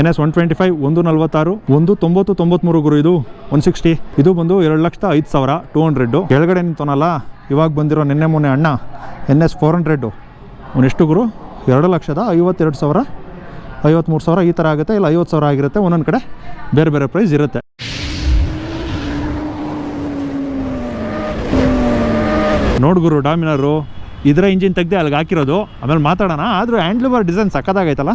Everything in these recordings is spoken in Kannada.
N S one twenty five ಒಂದು ನಲ್ವತ್ತಾರು ಒಂದು ತೊಂಬತ್ತು ತೊಂಬತ್ಮೂರು ಗುರು ಇದು ಒನ್ ಸಿಕ್ಸ್ಟಿ ಇದು ಬಂದು ಎರಡು ಲಕ್ಷದ ಐದು ಸಾವಿರ ಟೂ ಹಂಡ್ರೆಡ್ಡು ಕೆಳಗಡೆ ನಿಂತೋನಲ್ಲ ಇವಾಗ ಬಂದಿರೋ ನಿನ್ನೆ ಮೊನ್ನೆ ಅಣ್ಣ ಎನ್ ಎಸ್ ಫೋರ್ ಹಂಡ್ರೆಡ್ಡು ಎಷ್ಟು ಗುರು, ಎರಡು ಲಕ್ಷದ ಐವತ್ತೆರಡು ಸಾವಿರ ಐವತ್ತ್ಮೂರು ಸಾವಿರ ಈ ಥರ ಆಗುತ್ತೆ, ಇಲ್ಲ ಐವತ್ತು ಸಾವಿರ ಆಗಿರುತ್ತೆ, ಒಂದೊಂದು ಕಡೆ ಬೇರೆ ಬೇರೆ ಪ್ರೈಸ್ ಇರುತ್ತೆ. ನೋಡು ಗುರು, ಡಾಮಿನರು, ಇದರ ಇಂಜಿನ್ ತೆಗ್ದೆ ಅಲ್ಲಿಗೆ ಹಾಕಿರೋದು. ಆಮೇಲೆ ಮಾತಾಡೋಣ, ಆದರೂ ಹ್ಯಾಂಡ್ಲ್ ಬಾರ್ ಡಿಸೈನ್ ಸಕ್ಕತ್ತಾಗೈತಲ್ಲ?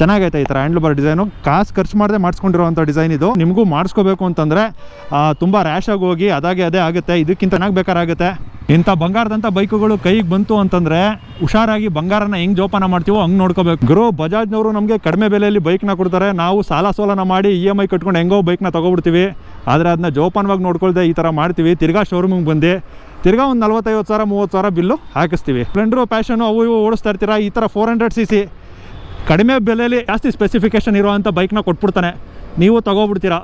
ಚೆನ್ನಾಗೈತೆ ಈ ಥರ ಹ್ಯಾಂಡ್ಲ್ ಬಾರ್ ಡಿಸೈನು ಕಾಸು ಖರ್ಚು ಮಾಡದೆ ಮಾಡಿಸ್ಕೊಂಡಿರೋವಂಥ ಡಿಸೈನ್ ಇದು. ನಿಮಗೂ ಮಾಡಿಸ್ಕೋಬೇಕು ಅಂತಂದರೆ ತುಂಬ ರ್ಯಾಶಾಗಿ ಹೋಗಿ ಅದಾಗೆ ಅದೇ ಆಗುತ್ತೆ. ಇದಕ್ಕಿಂತ ಚೆನ್ನಾಗಿ ಬೇಕಾರಾಗುತ್ತೆ. ಇಂಥ ಬಂಗಾರದಂಥ ಬೈಕುಗಳು ಕೈಗೆ ಬಂತು ಅಂತಂದರೆ, ಹುಷಾರಾಗಿ ಬಂಗಾರನ ಹೆಂಗೆ ಜೋಪಾನ ಮಾಡ್ತೀವೋ ಹಂಗೆ ನೋಡ್ಕೋಬೇಕು. ಗುರು, ಬಜಾಜ್ನವರು ನಮಗೆ ಕಡಿಮೆ ಬೆಲೆಯಲ್ಲಿ ಬೈಕ್ನ ಕೊಡ್ತಾರೆ. ನಾವು ಸಾಲ ಸೋಲನ ಮಾಡಿ ಇ ಎಂ ಐ ಕಟ್ಕೊಂಡು ಹೆಂಗೋ ಬೈಕ್ನ ತೊಗೊಬಿಡ್ತೀವಿ. ಆದರೆ ಅದನ್ನ ಜೋಪಾನವಾಗಿ ನೋಡ್ಕೊಳ್ದೆ ಈ ಥರ ಮಾಡ್ತೀವಿ. ತಿರ್ಗಾ ಶೋರೂಮಿಗೆ ಬಂದು, ತಿರ್ಗಾ ಒಂದು ನಲ್ವತ್ತೈವತ್ತು ಸಾವಿರ, ಮೂವತ್ತು ಸಾವಿರ ಬಿಲ್ಲು ಹಾಕಿಸ್ತೀವಿ. ಸ್ಪ್ಲೆಂಡ್ರು ಪ್ಯಾಷನು ಅವು ಇವು ಓಡಿಸ್ತಾ ಇರ್ತೀರಾ? ಈ ಥರ ಫೋರ್ ಹಂಡ್ರೆಡ್ ಸಿ ಸಿ ಕಡಿಮೆ ಬೆಲೆಯಲ್ಲಿ ಜಾಸ್ತಿ ಸ್ಪೆಸಿಫಿಕೇಷನ್ ಇರುವಂಥ ಬೈಕ್ನ ಕೊಟ್ಬಿಡ್ತಾನೆ. ನೀವು ತೊಗೊಬಿಡ್ತೀರಾ?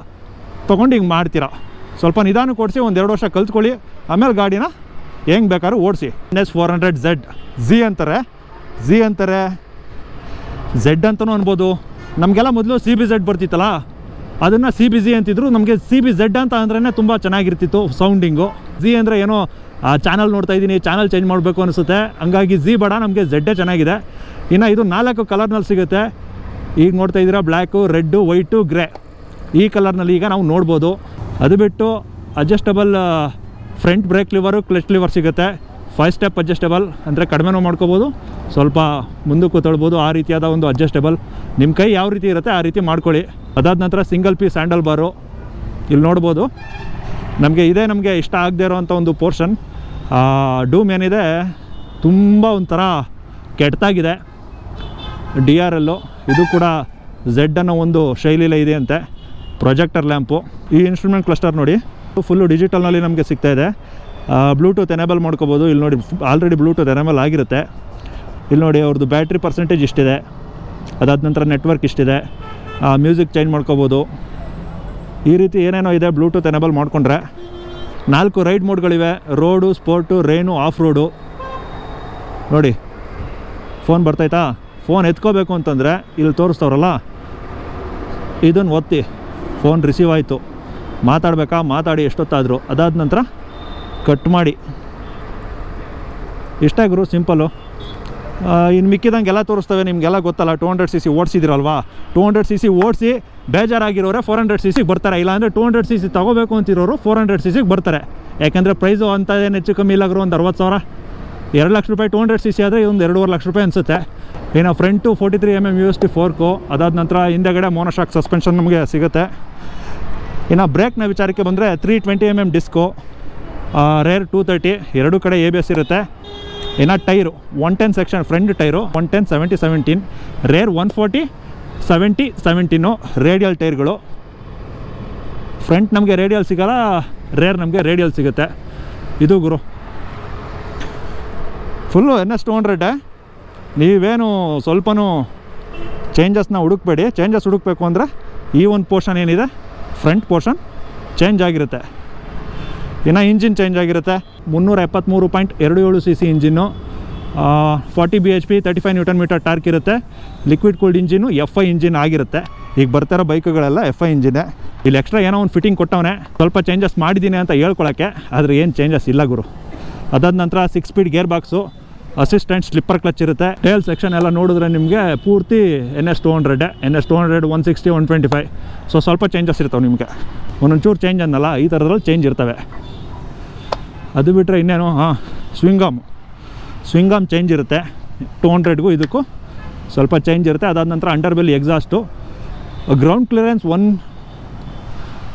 ತೊಗೊಂಡು ಹಿಂಗೆ ಮಾಡ್ತೀರಾ? ಸ್ವಲ್ಪ ನಿಧಾನ ಕೊಡಿಸಿ, ಒಂದು ಎರಡು ವರ್ಷ ಕಲ್ತ್ಕೊಳ್ಳಿ. ಆಮೇಲೆ ಗಾಡಿನ ಹೆಂಗೆ ಬೇಕಾದ್ರೂ ಓಡಿಸಿ. N S four hundred Z Z ಅಂತಾರೆ. ಝಿ ಅಂತಾರೆ. ಝೆಡ್ ಅಂತಲೂ ಅನ್ಬೋದು. ನಮಗೆಲ್ಲ ಮೊದಲು ಸಿ ಬಿ ಝೆಡ್ ಬರ್ತಿತ್ತಲ್ಲ? ಅದನ್ನು ಸಿ ಬಿ ಝಿ ಅಂತಿದ್ರು. ನಮಗೆ ಸಿ ಬಿ ಝೆಡ್ ಅಂತ ಅಂದ್ರೇ ತುಂಬ ಚೆನ್ನಾಗಿರ್ತಿತ್ತು ಸೌಂಡಿಂಗು ಝಿ ಅಂದರೆ ಏನೋ ಚಾನಲ್ ನೋಡ್ತಾ ಇದ್ದೀನಿ ಚಾನಲ್ ಚೇಂಜ್ ಮಾಡಬೇಕು ಅನಿಸುತ್ತೆ. ಹಂಗಾಗಿ ಝಿ ಬಡ, ನಮಗೆ ಝೆಡ್ಡೇ ಚೆನ್ನಾಗಿದೆ. ಇನ್ನು ಇದು ನಾಲ್ಕು ಕಲರ್ನಲ್ಲಿ ಸಿಗುತ್ತೆ. ಈಗ ನೋಡ್ತಾ ಇದ್ದೀರಾ ಬ್ಲ್ಯಾಕು ರೆಡ್ಡು, ವೈಟು, ಗ್ರೇ. ಈ ಕಲರ್ನಲ್ಲಿ ಈಗ ನಾವು ನೋಡ್ಬೋದು. ಅದು ಬಿಟ್ಟು adjustable front brake lever, clutch lever ಸಿಗುತ್ತೆ. ಫೈವ್ ಸ್ಟೆಪ್ ಅಡ್ಜಸ್ಟಬಲ್, ಅಂದರೆ ಕಡಿಮೆನೂ ಮಾಡ್ಕೋಬೋದು. ಸ್ವಲ್ಪ ಮುಂದಕ್ಕೂ ತಳ್ಬೋದು, ಆ ರೀತಿಯಾದ ಒಂದು ಅಡ್ಜಸ್ಟಬಲ್. ನಿಮ್ಮ ಕೈ ಯಾವ ರೀತಿ ಇರುತ್ತೆ, ಆ ರೀತಿ ಮಾಡ್ಕೊಳ್ಳಿ. ಅದಾದ ನಂತರ ಸಿಂಗಲ್ ಪೀಸ್ ಹ್ಯಾಂಡಲ್ ಬಾರು. ಇಲ್ಲಿ ನೋಡ್ಬೋದು. ನಮಗೆ ಇದೇ ನಮಗೆ ಇಷ್ಟ ಆಗದೆ ಇರೋವಂಥ ಒಂದು ಪೋರ್ಷನ್. ಡೂಮ್ ಏನಿದೆ, ತುಂಬ ಒಂಥರ ಕೆಟ್ಟದಾಗಿದೆ ಡಿ ಆರ್ ಎಲ್ಲು ಇದು ಕೂಡ ಝೆಡ್ ಅನ್ನೋ ಒಂದು ಶೈಲಿಲೇ ಇದೆ ಅಂತೆ ಪ್ರೊಜೆಕ್ಟರ್ ಲ್ಯಾಂಪು ಈ ಇನ್ಸ್ಟ್ರೂಮೆಂಟ್ ಕ್ಲಸ್ಟರ್ ನೋಡಿ. ಫುಲ್ಲು ಡಿಜಿಟಲ್ನಲ್ಲಿ ನಮಗೆ ಸಿಗ್ತಾ ಇದೆ. ಬ್ಲೂಟೂತ್ ಎನೇಬಲ್ ಮಾಡ್ಕೋಬೋದು. ಇಲ್ಲಿ ನೋಡಿ ಆಲ್ರೆಡಿ ಬ್ಲೂಟೂತ್ ಎನೇಬಲ್ ಆಗಿರುತ್ತೆ. ಇಲ್ಲಿ ನೋಡಿ ಅವ್ರದ್ದು ಬ್ಯಾಟ್ರಿ ಪರ್ಸೆಂಟೇಜ್ ಇಷ್ಟಿದೆ. ಅದಾದ ನಂತರ ನೆಟ್ವರ್ಕ್ ಇಷ್ಟಿದೆ. ಮ್ಯೂಸಿಕ್ ಚೇಂಜ್ ಮಾಡ್ಕೋಬೋದು. ಈ ರೀತಿ ಏನೇನೋ ಇದೆ ಬ್ಲೂಟೂತ್ ಎನೇಬಲ್ ಮಾಡಿಕೊಂಡ್ರೆ. ನಾಲ್ಕು ride ಮೋಡ್ಗಳಿವೆ road sport rain off road ನೋಡಿ. ಫೋನ್ ಬರ್ತಾಯ್ತಾ ಫೋನ್ ಎತ್ಕೋಬೇಕು ಅಂತಂದರೆ ಇಲ್ಲಿ ತೋರಿಸ್ತವ್ರಲ್ಲ? ಇದನ್ನು ಒತ್ತಿ ಫೋನ್ ರಿಸೀವ್ ಆಯಿತು. ಮಾತಾಡಬೇಕಾ? ಮಾತಾಡಿ ಎಷ್ಟೊತ್ತಾದರೂ. ಅದಾದ ನಂತರ ಕಟ್ ಮಾಡಿ. ಇಷ್ಟೇ ಗುರು ಸಿಂಪಲ್ಲು ಇನ್ನು ಮಿಕ್ಕಿದಂಗೆ ಎಲ್ಲ ತೋರಿಸ್ತವೆ, ನಿಮಗೆಲ್ಲ ಗೊತ್ತಲ್ಲ ಟೂ ಹಂಡ್ರೆಡ್ ಸಿ ಸಿ ಓಡಿಸಿದಿರಲ್ವಾ? ಟೂ ಹಂಡ್ರೆಡ್ ಸಿ ಸಿ ಓಡಿಸಿ ಬೇಜಾರಾಗಿರೋರೆ ಫೋರ್ ಹಂಡ್ರೆಡ್ ಸಿ ಸಿಗೆ ಬರ್ತಾರೆ. ಇಲ್ಲಾಂದರೆ ಟೂ ಹಂಡ್ರೆಡ್ ಸಿ ಸಿ ತೊಗೋಬೇಕು ಅಂತಿರೋರು ಫೋರ್ ಹಂಡ್ರೆಡ್ ಸಿ ಸಿಗೆ ಬರ್ತಾರೆ. ಯಾಕೆಂದರೆ ಪ್ರೈಸು ಏನು ಹೆಚ್ಚು ಕಮ್ಮಿ ಇಲ್ಲ ಒಂದು ಅರವತ್ತು ಸಾವಿರ. ಎರಡು ಲಕ್ಷ ರೂಪಾಯಿ ಟು ಹಂಡ್ರೆಡ್ ಸಿ ಸಿ ಆದರೆ ಇದೊಂದು ಎರಡೂವರೆ ಲಕ್ಷ ರೂಪಾಯಿ ಅನಿಸುತ್ತೆ. ಇನ್ನು front forty three M M U S T fork ಅದಾದ ನಂತರ ಹಿಂದೆಗಡೆ ಮೋನೋಶಾಕ್ ಸಸ್ಪೆನ್ಷನ್ ನಮಗೆ ಸಿಗುತ್ತೆ. ಇನ್ನು ಬ್ರೇಕ್ನ ವಿಚಾರಕ್ಕೆ ಬಂದರೆ three twenty M M disc rear two thirty ಎರಡು ಕಡೆ ಎ ಬಿ ಎಸ್ ಇರುತ್ತೆ. ಇನ್ನು tyre one ten section front tyre one ten seventy seventeen rear one forty seventy seventeen radial ಟೈರ್ಗಳು ಫ್ರಂಟ್ ನಮಗೆ ರೇಡಿಯಲ್ ಸಿಗಲ್ಲ ರೇರ್ ನಮಗೆ ರೇಡಿಯಲ್ ಸಿಗುತ್ತೆ. ಇದು ಗುರು. Full N S two hundred ನೀವೇನು ಸ್ವಲ್ಪನೂ ಚೇಂಜಸ್ನ ಹುಡುಕ್ಬೇಡಿ. ಚೇಂಜಸ್ ಹುಡುಕ್ಬೇಕು ಅಂದರೆ ಈ ಒಂದು ಪೋರ್ಷನ್ ಏನಿದೆ? ಫ್ರಂಟ್ ಪೋರ್ಷನ್ ಚೇಂಜ್ ಆಗಿರುತ್ತೆ. ಇನ್ನು ಇಂಜಿನ್ ಚೇಂಜ್ ಆಗಿರುತ್ತೆ. ಮುನ್ನೂರ ಎಪ್ಪತ್ತ್ಮೂರು ಪಾಯಿಂಟ್ ಎರಡು ಏಳು C C engine forty B H P thirty five newton metre torque ಇರುತ್ತೆ. Liquid cooled engine F I engine ಆಗಿರುತ್ತೆ. ಈಗ ಬರ್ತಾರೋ ಬೈಕುಗಳೆಲ್ಲ ಎಫ್ ಐ ಇಂಜಿನೇ ಇಲ್ಲಿ ಎಕ್ಸ್ಟ್ರಾ ಏನೋ ಒಂದು ಫಿಟ್ಟಿಂಗ್ ಕೊಟ್ಟವನೆ. ಸ್ವಲ್ಪ ಚೇಂಜಸ್ ಮಾಡಿದ್ದೀನಿ ಅಂತ ಹೇಳ್ಕೊಳಕ್ಕೆ, ಆದರೆ ಏನು ಚೇಂಜಸ್ ಇಲ್ಲ ಗುರು. ಅದಾದ ನಂತರ six speed gear box assistant slipper clutch ಇರುತ್ತೆ. ಟೇಲ್ ಸೆಕ್ಷನ್ ಎಲ್ಲ ನೋಡಿದ್ರೆ ನಿಮಗೆ ಪೂರ್ತಿ N S two hundred N S two hundred one sixty one twenty five so ಸ್ವಲ್ಪ ಚೇಂಜಸ್ ಇರ್ತವೆ ನಿಮಗೆ. ಒಂದೊಂಚೂರು ಚೇಂಜ್ ಅನ್ನಲ್ಲ ಈ ಥರದ್ರಲ್ಲಿ ಚೇಂಜ್ ಇರ್ತವೆ. ಅದು ಬಿಟ್ಟರೆ ಇನ್ನೇನು? ಹಾಂ ಸ್ವಿಂಗಮ್ ಸ್ವಿಂಗಮ್ ಚೇಂಜ್ ಇರುತ್ತೆ. ಟೂ ಹಂಡ್ರೆಡ್ಗೂ ಇದಕ್ಕೂ ಸ್ವಲ್ಪ ಚೇಂಜ್ ಇರುತ್ತೆ. ಅದಾದ ನಂತರ under belly exhaust ground clearance one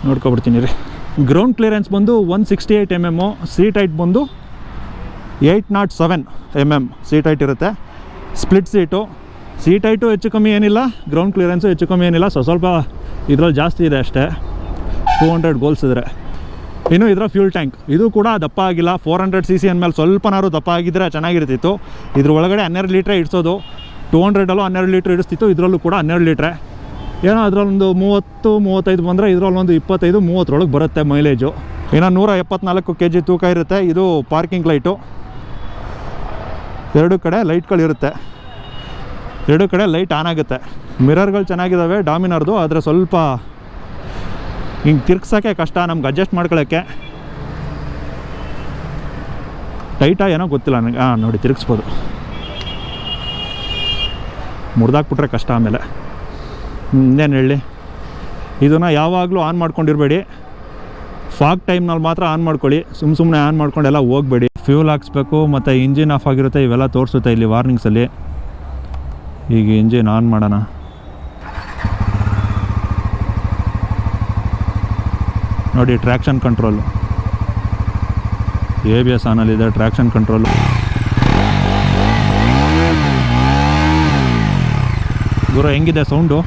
ನೋಡ್ಕೊಬಿಡ್ತೀನಿ ರೀ. ಗ್ರೌಂಡ್ ಕ್ಲಿಯರೆನ್ಸ್ ಬಂದು one sixty eight M M seat height ಬಂದು eight naught seven M M seat height ಇರುತ್ತೆ. ಸ್ಪ್ಲಿಟ್ ಸೀಟು ಸೀಟ್ ಹೈಟು ಹೆಚ್ಚು ಕಮ್ಮಿ ಏನಿಲ್ಲ ಗ್ರೌಂಡ್ ಕ್ಲಿಯರೆನ್ಸು ಹೆಚ್ಚು ಕಮ್ಮಿ ಏನಿಲ್ಲ ಸೊ ಸ್ವಲ್ಪ ಇದರಲ್ಲಿ ಜಾಸ್ತಿ ಇದೆ ಅಷ್ಟೇ. ಟೂ ಹಂಡ್ರೆಡ್ ಗೋಲ್ಸ್ ಇದ್ರೆ. ಇನ್ನು ಇದರ ಫ್ಯೂಲ್ ಟ್ಯಾಂಕ್ ಇದು ಕೂಡ ದಪ್ಪ ಆಗಿಲ್ಲ. ಫೋರ್ ಹಂಡ್ರೆಡ್ ಸಿ ಸಿ ಅಂದಮೇಲೆ ಸ್ವಲ್ಪನಾದ್ರು ದಪ್ಪ ಆಗಿದ್ದರೆ ಚೆನ್ನಾಗಿರ್ತಿತ್ತು. ಇದ್ರ ಒಳಗಡೆ ಹನ್ನೆರಡು ಲೀಟ್ರೆ ಇಡಿಸೋದು. ಟೂ ಹಂಡ್ರೆಡಲ್ಲೂ ಹನ್ನೆರಡು ಲೀಟ್ರ್ ಇಡಿಸ್ತಿತ್ತು. ಇದರಲ್ಲೂ ಕೂಡ ಹನ್ನೆರಡು ಲೀಟ್ರೆ. ಏನೋ ಅದರಲ್ಲೊಂದು ಮೂವತ್ತು, ಮೂವತ್ತೈದು ಬಂದರೆ ಇದರಲ್ಲೊಂದು ಇಪ್ಪತ್ತೈದು, ಮೂವತ್ತರೊಳಗೆ ಬರುತ್ತೆ ಮೈಲೇಜು ಇನ್ನು ನೂರ ಎಪ್ಪತ್ನಾಲ್ಕು ಕೆ ಜಿ ತೂಕ ಇರುತ್ತೆ. ಇದು ಪಾರ್ಕಿಂಗ್ ಲೈಟು ಎರಡು ಕಡೆ ಲೈಟ್ಗಳಿರುತ್ತೆ ಎರಡು ಕಡೆ ಲೈಟ್ ಆನ್ ಆಗುತ್ತೆ. ಮಿರರ್ಗಳು ಚೆನ್ನಾಗಿದ್ದಾವೆ ಡಾಮಿನರ್ದು, ಆದರೆ ಸ್ವಲ್ಪ ಹಿಂಗೆ ತಿರ್ಗ್ಸೋಕ್ಕೆ ಕಷ್ಟ ನಮ್ಗೆ ಅಡ್ಜಸ್ಟ್ ಮಾಡ್ಕೊಳ್ಳೋಕ್ಕೆ ಟೈಟಾ ಏನೋ ಗೊತ್ತಿಲ್ಲ ನನಗೆ. ಹಾಂ ನೋಡಿ ತಿರುಗಿಸ್ಬೋದು. ಮುರಿದಾಕ್ಬಿಟ್ರೆ ಕಷ್ಟ ಆಮೇಲೆ. ಇನ್ನೇನು ಹೇಳಿ? ಇದನ್ನು ಯಾವಾಗಲೂ ಆನ್ ಮಾಡ್ಕೊಂಡಿರಬೇಡಿ. ಫಾಗ್ ಟೈಮ್ನಲ್ಲಿ ಮಾತ್ರ ಆನ್ ಮಾಡ್ಕೊಳ್ಳಿ. ಸುಮ್ಮ ಸುಮ್ಮನೆ ಆನ್ ಮಾಡ್ಕೊಂಡೆಲ್ಲ ಹೋಗಬೇಡಿ. ಫ್ಯೂಲ್ ಹಾಕ್ಸ್ಬೇಕು, ಮತ್ತು ಇಂಜಿನ್ ಆಫ್ ಆಗಿರುತ್ತೆ, ಇವೆಲ್ಲ ತೋರಿಸುತ್ತೆ ಇಲ್ಲಿ ವಾರ್ನಿಂಗ್ಸಲ್ಲಿ. ಈಗ ಇಂಜಿನ್ ಆನ್ ಮಾಡೋಣ. ನೋಡಿ traction control. A B S ಆನಲ್ಲಿದೆ traction control. ಗುರು, ಹೆಂಗಿದೆ sound?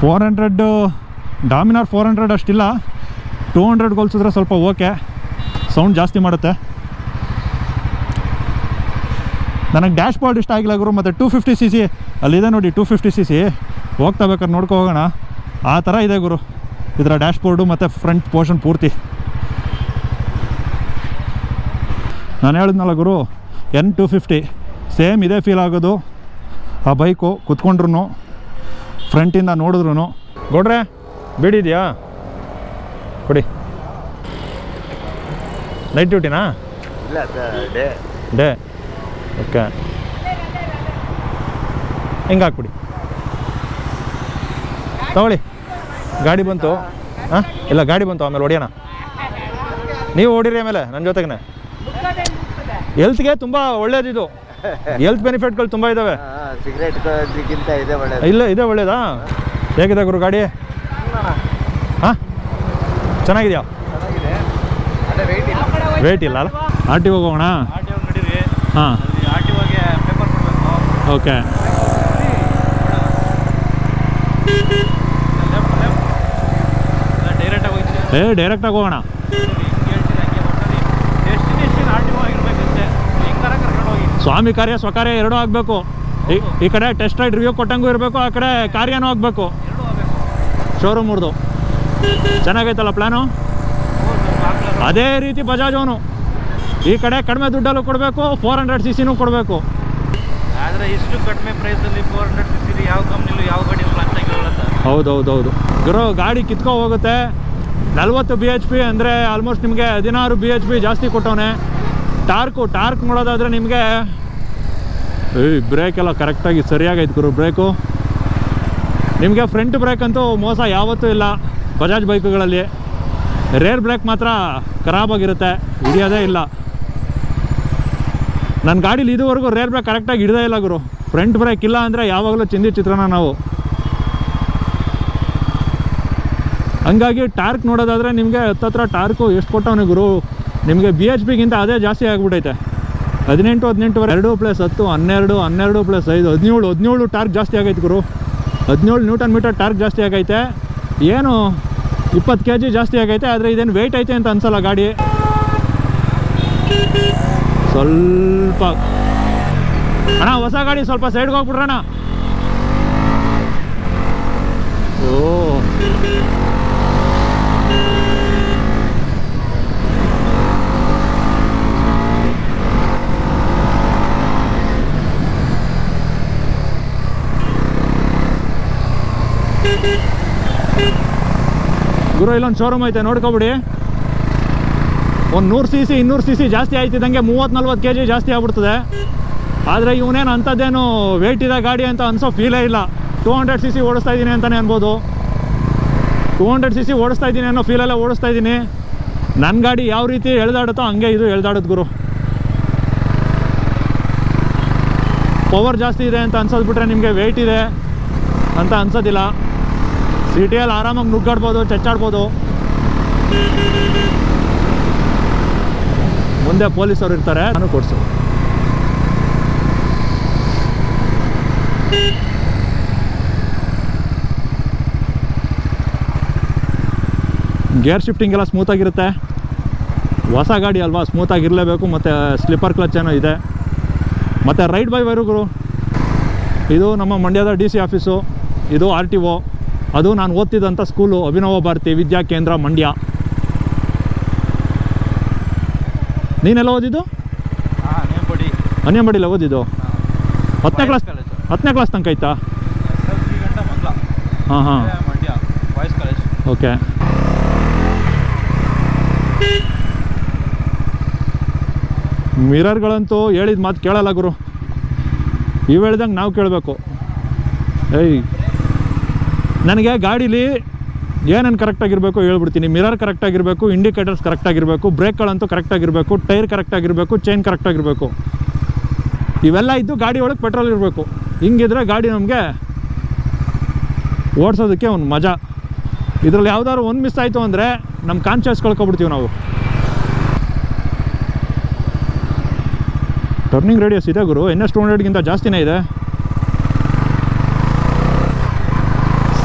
Four hundred Dominar four hundred ಅಷ್ಟಿಲ್ಲ. Two hundred ಹೋಲ್ಸಿದ್ರೆ ಸ್ವಲ್ಪ ಓಕೆ. ಸೌಂಡ್ ಜಾಸ್ತಿ ಮಾಡುತ್ತೆ. ನನಗೆ ಡ್ಯಾಶ್ ಬೋರ್ಡ್ ಇಷ್ಟ ಆಗಿಲ್ಲ ಗುರು ಮತ್ತು ಟೂ ಫಿಫ್ಟಿ ಸಿ ಸಿ ಅಲ್ಲಿದೆ ನೋಡಿ ಟೂ ಫಿಫ್ಟಿ ಸಿ ಸಿ ಹೋಗ್ತಾ ಬೇಕಾದ್ರೆ ನೋಡ್ಕೊ ಹೋಗೋಣ. ಆ ಥರ ಇದೆ ಗುರು. ಇದರ ಡ್ಯಾಶ್ ಬೋರ್ಡು ಮತ್ತು ಫ್ರಂಟ್ ಪೋರ್ಷನ್ ಪೂರ್ತಿ. ನಾನು ಹೇಳಿದ್ನಲ್ಲ ಗುರು ಎನ್ ಟು ಫಿಫ್ಟಿ ಸೇಮ್ ಇದೇ ಫೀಲ್ ಆಗೋದು. ಆ ಬೈಕು ಕುತ್ಕೊಂಡ್ರು ಫ್ರಂಟಿಂದ ನೋಡಿದ್ರು ಬಿಡಿ ಬಿಡಿದ್ಯಾ? ಕೊಡಿ. ನೈಟ್ ಡ್ಯೂಟಿನಾ ಇಲ್ಲ ಡೇ. ಓಕೆ. ಹೆಂಗೆ ಹಾಕ್ಬಿಡಿ? ತಗೊಳ್ಳಿ. ಗಾಡಿ ಬಂತು. ಹಾಂ ಇಲ್ಲ ಗಾಡಿ ಬಂತು ಆಮೇಲೆ ಹೊಡಿಯೋಣ. ನೀವು ಓಡಿರಿ ಆಮೇಲೆ ನನ್ನ ಜೊತೆಗೆ ಹೆಲ್ತ್ಗೆ ತುಂಬ ಒಳ್ಳೇದಿದು. ಹೆಲ್ತ್ ಬೆನಿಫಿಟ್ಗಳು ತುಂಬ ಇದ್ದಾವೆ ಇಲ್ಲ ಇದೆ ಒಳ್ಳೇದಾ? ಹೇಗಿದೆ ಗುರು ಗಾಡಿ? ಹಾಂ? ಚೆನ್ನಾಗಿದೆಯಾ? ವೆಯ್ಟ್ ಇಲ್ಲ. ವೇಟ್ ಇಲ್ಲ ಅಲ್ಲ? ಆರ್ ಟಿ ಹೋಗೋಣ? ಹಾಂ ಆರ್ ಟಿ ಓಗೆ ಪೇಪರ್ ಕೊಡಬೇಕು ಓಕೆ ಏ ಡೈರೆಕ್ಟಾಗಿ ಹೋಗೋಣ. ಸ್ವಾಮಿ ಕಾರ್ಯ ಸ್ವಕಾರ್ಯ ಎರಡೂ ಆಗಬೇಕು. ಈ ಕಡೆ ಟೆಸ್ಟ್ ರೈಡ್ ರಿವ್ಯೂ ಕೊಟ್ಟಂಗೂ ಇರಬೇಕು ಆ ಕಡೆ ಕಾರ್ಯನೂ ಆಗಬೇಕು. ಶೋರೂಮ್ ಶೋರೂಮ್ರದು ಚೆನ್ನಾಗೈತಲ್ಲ ಪ್ಲ್ಯಾನು ಅದೇ ರೀತಿ ಬಜಾಜ್ ಅವನು ಈ ಕಡೆ ಕಡಿಮೆ ದುಡ್ಡಲ್ಲೂ ಕೊಡಬೇಕು ಫೋರ್ ಹಂಡ್ರೆಡ್ ಸಿ ಸಿನೂ ಕೊಡಬೇಕು. ಇಷ್ಟು ಕಡಿಮೆ ಪ್ರೈಸಲ್ಲಿ ಫೋರ್ ಹಂಡ್ರೆಡ್ ಸಿಕ್ಸಿರಿ ಯಾವ ಕಂಪ್ನಿಲೂ ಯಾವ ಗಾಡಿ ಅಂತ? ಹೌದು ಹೌದು ಗುರು, ಗಾಡಿ ಕಿತ್ಕೊ ಹೋಗುತ್ತೆ. ನಲ್ವತ್ತು ಬಿ ಎಚ್ ಪಿ ಅಂದರೆ ಆಲ್ಮೋಸ್ಟ್ ನಿಮಗೆ ಹದಿನಾರು ಬಿ ಎಚ್ ಪಿ ಜಾಸ್ತಿ ಕೊಟ್ಟವನೆ. ಟಾರ್ಕು ಟಾರ್ಕ್ ನೋಡೋದಾದರೆ ನಿಮಗೆ, ಏಯ್ ಬ್ರೇಕ್ ಎಲ್ಲ ಕರೆಕ್ಟಾಗಿ ಸರಿಯಾಗೈತೆ ಗುರು ಬ್ರೇಕು ನಿಮಗೆ ಫ್ರಂಟ್ ಬ್ರೇಕ್ ಅಂತೂ ಮೋಸ ಯಾವತ್ತೂ ಇಲ್ಲ ಬಜಾಜ್ ಬೈಕುಗಳಲ್ಲಿ ರೇರ್ ಬ್ರೇಕ್ ಮಾತ್ರ ಖರಾಬಾಗಿರುತ್ತೆ ಹಿಡಿಯೋದೇ ಇಲ್ಲ. ನನ್ನ ಗಾಡೀಲಿ ಇದುವರೆಗೂ ರೇರ್ ಬ್ರೇಕ್ ಕರೆಕ್ಟಾಗಿ ಹಿಡ್ದೇ ಇಲ್ಲ ಗುರು. ಫ್ರಂಟ್ ಬ್ರೇಕ್ ಇಲ್ಲ ಅಂದರೆ ಯಾವಾಗಲೂ ಚಿಂದಿ ಚಿತ್ರನ ನಾವು. ಹಂಗಾಗಿ ಟಾರ್ಕ್ ನೋಡೋದಾದರೆ ನಿಮಗೆ ಹತ್ತತ್ರ ಟಾರ್ಕು ಎಷ್ಟು ಕೊಟ್ಟವನು ಗುರು? ನಿಮಗೆ ಬಿ ಎಚ್ ಪಿಗಿಂತ ಅದೇ ಜಾಸ್ತಿ ಆಗಿಬಿಟ್ಟೈತೆ ಹದಿನೆಂಟು, ಹದಿನೆಂಟುವರೆ ಎರಡು ಪ್ಲಸ್ ಹತ್ತು, ಹನ್ನೆರಡು ಹನ್ನೆರಡು ಪ್ಲಸ್ ಐದು, ಹದಿನೇಳು ಹದಿನೇಳು ಟಾರ್ಕ್ ಜಾಸ್ತಿ ಆಗೈತೆ ಗುರು. ಹದಿನೇಳು ನ್ಯೂಟನ್ ಮೀಟರ್ ಟಾರ್ಕ್ ಜಾಸ್ತಿ ಆಗೈತೆ. ಏನು ಇಪ್ಪತ್ತು ಕೆ ಜಿ ಜಾಸ್ತಿ ಆಗೈತೆ, ಆದರೆ ಇದೇನು ವೆಯ್ಟ್ ಐತೆ ಅಂತ ಅನ್ಸಲ್ಲ ಗಾಡಿ. ಸ್ವಲ್ಪ. ಅಣ್ಣ ಹೊಸ ಗಾಡಿ ಸ್ವಲ್ಪ ಸೈಡ್ಗೆ ಹೋಗ್ಬಿಡ್ರಣ್ಣ ಓ. ಗುರು ಇಲ್ಲೊಂದು ಶೋರೂಮ್ ಐತೆ ನೋಡ್ಕೊಬಿಡಿ. ಒಂದು ನೂರು ಸಿ ಸಿ ಇನ್ನೂರು ಸಿ ಸಿ ಜಾಸ್ತಿ ಆಯ್ತಿದ್ದಂಗೆ ಮೂವತ್ತು ನಲ್ವತ್ತು ಕೆ ಜಿ ಜಾಸ್ತಿ ಆಗ್ಬಿಡ್ತದೆ. ಆದರೆ ಇವನೇನು ಅಂಥದ್ದೇನು ವೆಯ್ಟ್ ಇದೆ ಗಾಡಿ ಅಂತ ಅನ್ಸೋ ಫೀಲೇ ಇಲ್ಲ. ಟೂ ಹಂಡ್ರೆಡ್ ಸಿ ಸಿ ಓಡಿಸ್ತಾ ಇದ್ದೀನಿ ಅಂತಲೇ ಅನ್ಬೋದು. ಟೂ ಹಂಡ್ರೆಡ್ ಸಿ ಸಿ ಓಡಿಸ್ತಾ ಇದ್ದೀನಿ ಅನ್ನೋ ಫೀಲೆಲ್ಲ ಓಡಿಸ್ತಾ ಇದ್ದೀನಿ. ನನ್ನ ಗಾಡಿ ಯಾವ ರೀತಿ ಎಳ್ದಾಡುತ್ತೋ ಹಂಗೆ ಇದು ಎಳ್ದಾಡೋದು ಗುರು. ಪವರ್ ಜಾಸ್ತಿ ಇದೆ ಅಂತ ಅನ್ಸೋದು ಬಿಟ್ರೆ ನಿಮಗೆ ವೆಯ್ಟ್ ಇದೆ ಅಂತ ಅನ್ಸೋದಿಲ್ಲ. ಸಿಟಿಯಲ್ಲಿ ಆರಾಮಾಗಿ ನುಗ್ಗಾಡ್ಬೋದು, ಚಚ್ಚಾಡ್ಬೋದು. ಮುಂದೆ ಪೊಲೀಸರು ಇರ್ತಾರೆ, ನಾನು ಕೊಡ್ಸು ಗೇರ್ ಶಿಫ್ಟಿಂಗ್ ಎಲ್ಲ ಸ್ಮೂತಾಗಿರುತ್ತೆ ಹೊಸ ಗಾಡಿ ಅಲ್ವಾ ಸ್ಮೂತಾಗಿರಲೇಬೇಕು ಮತ್ತು ಸ್ಲಿಪ್ಪರ್ ಕ್ಲಚ್ ಏನೋ ಇದೆ. ಮತ್ತು ರೈಟ್ ಬೈ ವೈರುಗಳು ಇದು ನಮ್ಮ ಮಂಡ್ಯದ ಡಿ ಸಿ ಆಫೀಸು, ಇದು ಆರ್ ಟಿ ಒ, ಅದು ನಾನು ಓದ್ತಿದ್ದಂಥ ಸ್ಕೂಲು, ಅಭಿನವ ಭಾರತಿ ವಿದ್ಯಾ ಕೇಂದ್ರ ಮಂಡ್ಯ. ನೀನೆಲ್ಲ ಓದಿದ್ದು? ಅನ್ಯಂಬಡಿಲ್ಲ ಓದಿದ್ದು? ಹತ್ತನೇ ಕ್ಲಾಸ್ ಹತ್ತನೇ ಕ್ಲಾಸ್ ತನಕ ಆಯ್ತಾ? ಹಾಂ ಹಾಂ. ಓಕೆ. ಮಿರರ್ಗಳಂತೂ ಹೇಳಿದ ಮಾತು ಕೇಳಲ್ಲ ಗುರು. ಇವು ಹೇಳ್ದಂಗೆ ನಾವು ಕೇಳಬೇಕು. ಏಯ್. ನನಗೆ ಗಾಡೀಲಿ ಏನೇನು ಕರೆಕ್ಟಾಗಿರಬೇಕು ಹೇಳ್ಬಿಡ್ತೀನಿ. ಮಿರರ್ ಕರೆಕ್ಟಾಗಿರಬೇಕು ಇಂಡಿಕೇಟರ್ಸ್ ಕರೆಕ್ಟಾಗಿರಬೇಕು ಬ್ರೇಕ್ಗಳಂತೂ ಕರೆಕ್ಟಾಗಿರಬೇಕು ಟೈರ್ ಕರೆಕ್ಟಾಗಿರಬೇಕು ಚೈನ್ ಕರೆಕ್ಟಾಗಿರಬೇಕು ಇವೆಲ್ಲ ಇದ್ದು ಗಾಡಿ ಒಳಗೆ ಪೆಟ್ರೋಲ್ ಇರಬೇಕು. ಹಿಂಗಿದ್ರೆ ಗಾಡಿ ನಮಗೆ ಓಡಿಸೋದಕ್ಕೆ ಒಂದು ಮಜಾ. ಇದರಲ್ಲಿ ಯಾವ್ದಾದ್ರು ಒಂದು ಮಿಸ್ ಆಯಿತು ಅಂದರೆ ನಮ್ಮ ಕಾನ್ಷಿಯಸ್ ಕಳ್ಕೊಬಿಡ್ತೀವಿ ನಾವು. ಟರ್ನಿಂಗ್ ರೇಡಿಯಸ್ ಇದೆ ಗುರು. ಎನ್ ಎಸ್ ಟು ಹಂಡ್ರೆಡ್ಗಿಂತ ಜಾಸ್ತಿನೇ ಇದೆ.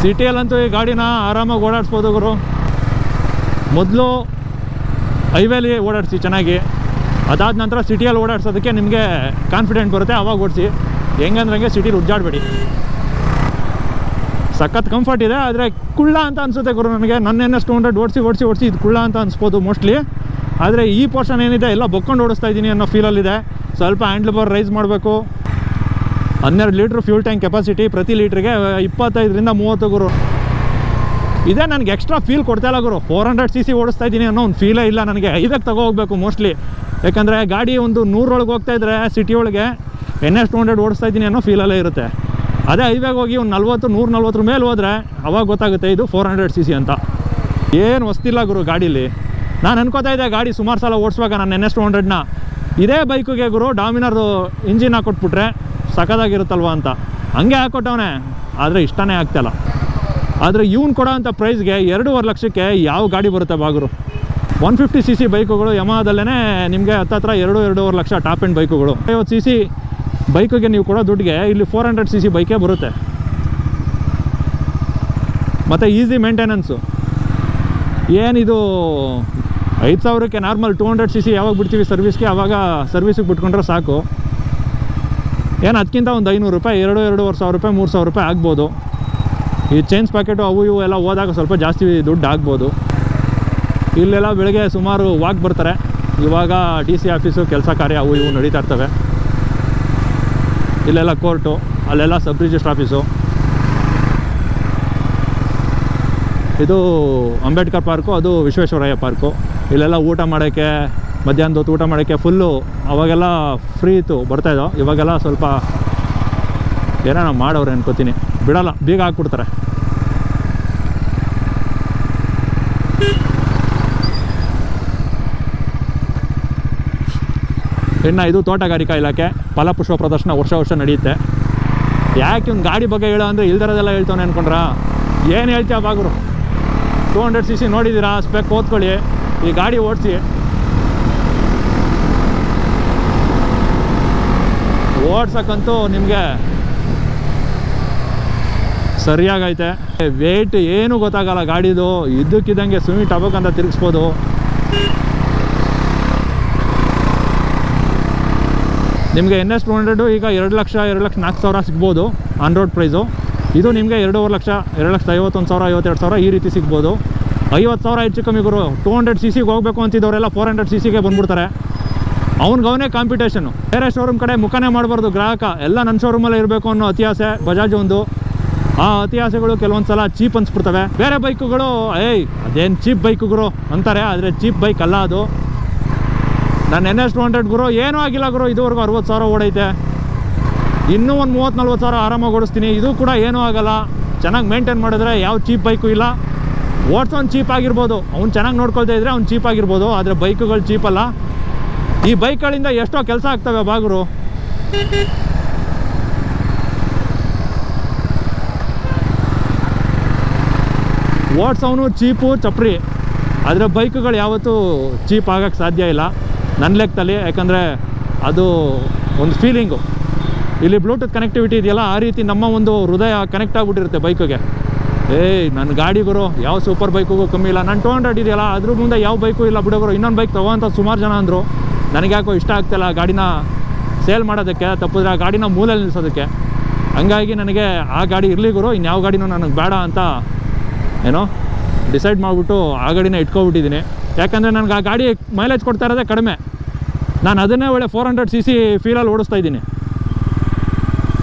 ಸಿಟಿಯಲ್ಲಂತೂ ಈ ಗಾಡಿನ ಆರಾಮಾಗಿ ಓಡಾಡಿಸ್ಬೋದು ಗುರು. ಮೊದಲು ಹೈವೇಲಿ ಓಡಾಡಿಸಿ ಚೆನ್ನಾಗಿ. ಅದಾದ ನಂತರ ಸಿಟಿಯಲ್ಲಿ ಓಡಾಡಿಸೋದಕ್ಕೆ ನಿಮಗೆ ಕಾನ್ಫಿಡೆಂಟ್ ಬರುತ್ತೆ ಆವಾಗ ಓಡಿಸಿ. ಹೆಂಗಂದ್ರಂಗೆ ಸಿಟಿಲಿ ಉಜ್ಜಾಡಬೇಡಿ ಸಖತ್ ಕಂಫರ್ಟ್ ಇದೆ, ಆದರೆ ಕುಳ್ಳ ಅಂತ ಅನಿಸುತ್ತೆ ಗುರು ನನಗೆ. ನನ್ನ ಎನ್ ಎಸ್ ಟು ಹಂಡ್ರೆಡ್ ಓಡಿಸಿ ಓಡಿಸಿ ಓಡಿಸಿ ಇದು ಕುಳ್ಳ ಅಂತ ಅನಿಸ್ಬೋದು ಮೋಸ್ಟ್ಲಿ ಆದರೆ ಈ ಪೋರ್ಷನ್ ಏನಿದೆ, ಎಲ್ಲ ಬೊಕ್ಕೊಂಡು ಓಡಿಸ್ತಾ ಇದ್ದೀನಿ ಅನ್ನೋ ಫೀಲಲ್ಲಿದೆ ಸ್ವಲ್ಪ ಹ್ಯಾಂಡ್ಲ್ ಬಾರ್ ರೈಸ್ ಮಾಡಬೇಕು. ಹನ್ನೆರಡು ಲೀಟ್ರ್ ಫ್ಯೂಲ್ ಟ್ಯಾಂಕ್ ಕೆಪಾಸಿಟಿ ಪ್ರತಿ ಲೀಟ್ರಿಗೆ ಇಪ್ಪತ್ತೈದರಿಂದ ಮೂವತ್ತು ಗುರು. ಇದೇ ನನಗೆ ಎಕ್ಸ್ಟ್ರಾ ಫೀಲ್ ಕೊಡ್ತಾ ಇಲ್ಲ ಗುರು. ಫೋರ್ ಹಂಡ್ರೆಡ್ ಸಿ ಸಿ ಓಡಿಸ್ತಾ ಇದ್ದೀನಿ ಅನ್ನೋ ಒಂದು ಫೀಲೇ ಇಲ್ಲ ನನಗೆ. ಇದಕ್ಕೆ ತಗೋ ಹೋಗ್ಬೇಕು ಮೋಸ್ಟ್ಲಿ ಯಾಕಂದರೆ ಗಾಡಿ ಒಂದು ನೂರೊಳಗೆ ಹೋಗ್ತಾ ಇದ್ರೆ ಸಿಟಿ ಒಳಗೆ ಎನ್ ಎಸ್ ಟು ಹಂಡ್ರೆಡ್ ಓಡಿಸ್ತಾ ಇದ್ದೀನಿ ಅನ್ನೋ ಫೀಲಲ್ಲೇ ಇರುತ್ತೆ. ಅದೇ ಹೈವೇಗೆ ಹೋಗಿ ಒಂದು ನಲ್ವತ್ತು, ನೂರು ನಲ್ವತ್ತರ ಮೇಲೆ ಹೋದರೆ ಅವಾಗ ಗೊತ್ತಾಗುತ್ತೆ ಇದು ಫೋರ್ ಹಂಡ್ರೆಡ್ ಸಿ ಸಿ ಅಂತ. ಏನು ಹೊಸ್ತಿಲ್ಲ ಗುರು ಗಾಡೀಲಿ. ನಾನು ಅನ್ಕೋತಾ ಇದ್ದೆ ಗಾಡಿ ಸುಮಾರು ಸಲ ಓಡಿಸುವಾಗ ನಾನು ಎನ್ ಎಸ್ ಟು ಹಂಡ್ರೆಡ್ನ ಇದೇ ಬೈಕಿಗೆ ಗುರು ಡಾಮಿನರ್ದು ಇಂಜಿನ್ ಹಾಕೊಟ್ಬಿಟ್ರೆ ಸಖತ್ತಾಗಿರುತ್ತಲ್ವ ಅಂತ. ಹಂಗೆ ಹಾಕ್ಕೊಟ್ಟವನೇ ಆದರೆ ಇಷ್ಟನೇ ಆಗ್ತಾಯಿಲ್ಲ ಆದರೆ ಇವ್ನು ಕೊಡೋ ಅಂಥ ಪ್ರೈಸ್ಗೆ ಎರಡೂವರೆ ಲಕ್ಷಕ್ಕೆ ಯಾವ ಗಾಡಿ ಬರುತ್ತೆ ಬಾಗರು? ಒನ್ ಫಿಫ್ಟಿ ಸಿ ಸಿ ಬೈಕುಗಳು ಯಮಹದಲ್ಲೇ ನಿಮಗೆ ಹತ್ತತ್ರ ಎರಡು, ಎರಡೂವರೆ ಲಕ್ಷ ಟಾಪ್ ಎಂಡ್ ಬೈಕುಗಳು. ಐವತ್ತು ಸಿ ಸಿ ಬೈಕಿಗೆ ನೀವು ಕೊಡೋ ದುಡ್ಡಿಗೆ ಇಲ್ಲಿ ಫೋರ್ ಹಂಡ್ರೆಡ್ ಸಿ ಸಿ ಬೈಕೇ ಬರುತ್ತೆ. ಮತ್ತು ಈಸಿ ಮೇಂಟೆನೆನ್ಸು. ಏನಿದು, ಐದು ಸಾವಿರಕ್ಕೆ normal two hundred C C ಯಾವಾಗ ಬಿಡ್ತೀವಿ ಸರ್ವಿಸ್ಗೆ ಆವಾಗ ಸರ್ವಿಸಿಗೆ ಬಿಟ್ಕೊಂಡ್ರೆ ಸಾಕು. ಏನು ಅದಕ್ಕಿಂತ ಒಂದು ಐನೂರು ರೂಪಾಯಿ, ಎರಡು, ಎರಡೂವರೆ ಸಾವಿರ ರೂಪಾಯಿ, ಮೂರು ಸಾವಿರ ರೂಪಾಯಿ ಆಗ್ಬೋದು. ಈ ಚೇಂಜ್ ಪ್ಯಾಕೆಟು ಅವು ಇವು ಎಲ್ಲ ಹೋದಾಗ ಸ್ವಲ್ಪ ಜಾಸ್ತಿ ದುಡ್ಡು ಆಗ್ಬೋದು. ಇಲ್ಲೆಲ್ಲ ಬೆಳಗ್ಗೆ ಸುಮಾರು ವಾಕ್ ಬರ್ತಾರೆ. ಇವಾಗ ಡಿ ಸಿ ಆಫೀಸು ಕೆಲಸ ಕಾರ್ಯ ಅವು ಇವು ನಡೀತಾ ಇರ್ತವೆ. ಇಲ್ಲೆಲ್ಲ ಕೋರ್ಟು ಅಲ್ಲೆಲ್ಲ ಸಬ್ ರಿಜಿಸ್ಟ್ರ್ ಆಫೀಸು ಇದು ಅಂಬೇಡ್ಕರ್ ಪಾರ್ಕು, ಅದು ವಿಶ್ವೇಶ್ವರಯ್ಯ ಪಾರ್ಕು. ಇಲ್ಲೆಲ್ಲ ಊಟ ಮಾಡೋಕ್ಕೆ ಮಧ್ಯಾಹ್ನದ ಹೊತ್ತು ಊಟ ಮಾಡೋಕ್ಕೆ ಫುಲ್ಲು ಅವಾಗೆಲ್ಲ ಫ್ರೀ ಇತ್ತು ಬರ್ತಾಯಿದ್ದೋ ಇವಾಗೆಲ್ಲ ಸ್ವಲ್ಪ ಏನೋ ಮಾಡೋರು ಅನ್ಕೋತೀನಿ ಬಿಡಲ್ಲ, ಬೀಗ ಹಾಕ್ಬಿಡ್ತಾರೆ. ಇನ್ನು ಇದು ತೋಟಗಾರಿಕಾ ಇಲಾಖೆ ಫಲಪುಷ್ಪ ಪ್ರದರ್ಶನ ವರ್ಷ ವರ್ಷ ನಡೆಯುತ್ತೆ. ಯಾಕೆ ಒಂದು ಗಾಡಿ ಬಗ್ಗೆ ಹೇಳೋ ಅಂದರೆ ಇಲ್ದಿರೋದೆಲ್ಲ ಹೇಳ್ತಾನೆ ಅನ್ಕೊಂಡ್ರಾ? ಏನು ಹೇಳ್ತೀಯ ಬಾಗುರು? ಟೂ ಹಂಡ್ರೆಡ್ ಸಿ ಸಿ ನೋಡಿದ್ದೀರಾ ಸ್ಪೆಕ್ ಓದ್ಕೊಳ್ಳಿ. ಈ ಗಾಡಿ ಓಡಿಸಿ. ಓಡ್ಸಕ್ಕಂತೂ ನಿಮಗೆ ಸರಿಯಾಗೈತೆ. ವೇಟ್ ಏನೂ ಗೊತ್ತಾಗಲ್ಲ ಗಾಡಿದು, ಇದ್ದಕ್ಕಿದ್ದಂಗೆ ಸುಮಿ ಟಬಕ್ಕಂತ ತಿರುಗಿಸ್ಬೋದು. ನಿಮಗೆ ಎನ್ ಎಸ್ ಟು ಹಂಡ್ರೆಡು ಈಗ ಎರಡು ಲಕ್ಷ ಎರಡು ಲಕ್ಷ ನಾಲ್ಕು ಸಾವಿರ ಸಿಗ್ಬೋದು ಆನ್ ರೋಡ್ ಪ್ರೈಸು ಇದು ನಿಮಗೆ ಎರಡೂವರೆ ಲಕ್ಷ, ಎರಡು ಲಕ್ಷದ ಐವತ್ತೊಂದು ಸಾವಿರ, ಐವತ್ತೆರಡು ಸಾವಿರ ಈ ರೀತಿ ಸಿಗ್ಬೋದು. ಐವತ್ತು ಸಾವಿರ ಹೆಚ್ಚು ಕಮ್ಮಿ ಗುರು ಟೂ ಹಂಡ್ರೆಡ್ ಸಿ ಸಿಗೆ ಹೋಗಬೇಕು ಅಂತಿದ್ದವರೆಲ್ಲ ಫೋರ್ ಹಂಡ್ರೆಡ್ ಸಿ ಸಿಗೆ ಬಂದ್ಬಿಡ್ತಾರೆ. ಅವ್ನಿಗೆ ಅವನೇ ಕಾಂಪಿಟೇಷನು ಬೇರೆ ಶೋರೂಮ್ ಕಡೆ ಮುಖನೇ ಮಾಡಬಾರ್ದು, ಗ್ರಾಹಕ. ಎಲ್ಲ ನನ್ನ ಶೋರೂಮಲ್ಲೇ ಇರಬೇಕು ಅನ್ನೋ ಅತಿಯಾಸೆ, ಬಜಾಜ್ ಒಂದು. ಆ ಅತಿಯಾಸೆಗಳು ಕೆಲವೊಂದು ಸಲ ಚೀಪ್ ಅನ್ಸ್ಬಿಡ್ತವೆ. ಬೇರೆ ಬೈಕುಗಳು, ಏಯ್, ಅದೇನು ಚೀಪ್ ಬೈಕುಗಳು ಅಂತಾರೆ. ಆದರೆ ಚೀಪ್ ಬೈಕ್ ಅಲ್ಲ ಅದು. ನಾನು ಎನ್ ಎಸ್ ಟು ಹಂಡ್ರೆಡ್ ಗುರು, ಏನೂ ಆಗಿಲ್ಲ ಗುರು. ಇದುವರೆಗೂ ಅರವತ್ತು ಸಾವಿರ ಓಡೈತೆ. ಇನ್ನೂ ಒಂದು ಮೂವತ್ತು ನಲ್ವತ್ತು ಸಾವಿರ ಆರಾಮಾಗಿ ಓಡಿಸ್ತೀನಿ. ಇದು ಕೂಡ ಏನೂ ಆಗಲ್ಲ. ಚೆನ್ನಾಗಿ ಮೇಂಟೈನ್ ಮಾಡಿದ್ರೆ ಯಾವ ಚೀಪ್ ಬೈಕು ಇಲ್ಲ. ಓಡ್ಸೋನು ಚೀಪ್ ಆಗಿರ್ಬೋದು. ಅವ್ನು ಚೆನ್ನಾಗಿ ನೋಡ್ಕೊಳ್ತಾ ಇದ್ರೆ ಅವ್ನು ಚೀಪ್ ಆಗಿರ್ಬೋದು. ಆದರೆ ಬೈಕುಗಳು ಚೀಪ್ ಅಲ್ಲ. ಈ ಬೈಕ್ಗಳಿಂದ ಎಷ್ಟೋ ಕೆಲಸ ಆಗ್ತವೆ ಬಾಗುರು. ಅವನು ಚೀಪು ಚಪ್ರಿ. ಆದರೆ ಬೈಕುಗಳು ಯಾವತ್ತೂ ಚೀಪ್ ಆಗೋಕ್ಕೆ ಸಾಧ್ಯ ಇಲ್ಲ. ನನ್ನ ಲೆಕ್ಕದಲ್ಲಿ ಯಾಕಂದರೆ ಅದು ಒಂದು ಫೀಲಿಂಗು ಇಲ್ಲಿ ಬ್ಲೂಟೂತ್ ಕನೆಕ್ಟಿವಿಟಿ ಇದೆಯಲ್ಲ, ಆ ರೀತಿ ನಮ್ಮ ಒಂದು ಹೃದಯ ಕನೆಕ್ಟ್ ಆಗಿಬಿಟ್ಟಿರುತ್ತೆ ಬೈಕಿಗೆ ಏಯ್ ನನ್ನ ಗಾಡಿ ಗುರು, ಯಾವ ಸೂಪರ್ ಬೈಕಿಗೂ ಕಮ್ಮಿ ಇಲ್ಲ. ನಾನು ಟೂ ಹಂಡ್ರೆಡ್ ಇದೆಯಲ್ಲ, ಅದ್ರ ಮುಂದೆ ಯಾವ ಬೈಕು ಇಲ್ಲ ಬಿಡೋರು ಇನ್ನೊಂದು ಬೈಕ್ ತೊಗೋ ಸುಮಾರು ಜನ ಅಂದರು. ನನಗೆ ಯಾಕೋ ಇಷ್ಟ ಆಗ್ತಿಲ್ಲ ಆ ಗಾಡಿನ ಸೇಲ್ ಮಾಡೋದಕ್ಕೆ, ತಪ್ಪಿದ್ರೆ ಆ ಗಾಡಿನ ಮೂಲೆಯಲ್ಲಿ ನಿಲ್ಲಿಸೋದಕ್ಕೆ ಹಂಗಾಗಿ ನನಗೆ ಆ ಗಾಡಿ ಇರಲಿ ಗುರು, ಇನ್ಯಾವ ಗಾಡಿನೂ ನನಗೆ ಬೇಡ ಅಂತ ಏನೋ ಡಿಸೈಡ್ ಮಾಡಿಬಿಟ್ಟು ಆ ಗಾಡಿನ ಇಟ್ಕೊಬಿಟ್ಟಿದ್ದೀನಿ. ಯಾಕಂದರೆ ನನಗೆ ಆ ಗಾಡಿ ಮೈಲೇಜ್ ಕೊಡ್ತಾ ಇರೋದೇ ಕಡಿಮೆ. ನಾನು ಅದನ್ನೇ ಒಳ್ಳೆ ಫೋರ್ ಹಂಡ್ರೆಡ್ ಸಿ ಸಿ ಫೀಲಲ್ಲಿ ಓಡಿಸ್ತಾ ಇದ್ದೀನಿ.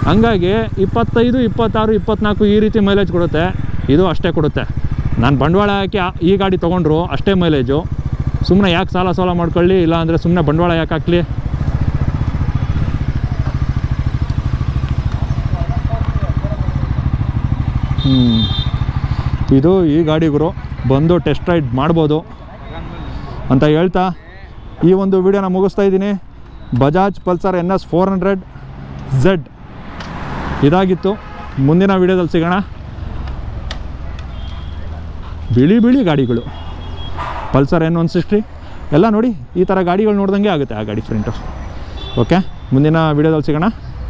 ಹಂಗಾಗಿ ಇಪ್ಪತ್ತೈದು, ಇಪ್ಪತ್ತಾರು, ಇಪ್ಪತ್ನಾಲ್ಕು ಈ ರೀತಿ ಮೈಲೇಜ್ ಕೊಡುತ್ತೆ. ಇದು ಅಷ್ಟೇ ಕೊಡುತ್ತೆ. ನಾನು ಬಂಡವಾಳ ಹಾಕಿ ಈ ಗಾಡಿ ತೊಗೊಂಡ್ರು ಅಷ್ಟೇ ಮೈಲೇಜು ಸುಮ್ಮನೆ ಯಾಕೆ ಸಾಲ ಸಾಲ ಮಾಡ್ಕೊಳ್ಳಿ? ಇಲ್ಲ ಅಂದರೆ ಸುಮ್ಮನೆ ಬಂಡವಾಳ ಯಾಕೆ ಹಾಕ್ಲಿ? ಇದು ಈ ಗಾಡಿಗರು ಬಂದು ಟೆಸ್ಟ್ ರೈಡ್ ಮಾಡ್ಬೋದು ಅಂತ ಹೇಳ್ತಾ ಈ ಒಂದು ವಿಡಿಯೋನ ಮುಗಿಸ್ತಾ ಇದ್ದೀನಿ. Bajaj Pulsar N S four hundred Z. ಇದಾಗಿತ್ತು. ಮುಂದಿನ ವಿಡಿಯೋದಲ್ಲಿ ಸಿಗೋಣ. ಬಿಳಿ ಬಿಳಿ ಗಾಡಿಗಳು. ಪಲ್ಸರ್ ಏನು ಒನ್ ಸಿಕ್ಸ್ಟಿ ಎಲ್ಲ ನೋಡಿ ಈ ಥರ ಗಾಡಿಗಳು ನೋಡ್ದಂಗೆ ಆಗುತ್ತೆ ಆ ಗಾಡಿ ಫ್ರಂಟು ಓಕೆ ಮುಂದಿನ ವಿಡಿಯೋದಲ್ಲಿ ಸಿಗೋಣ.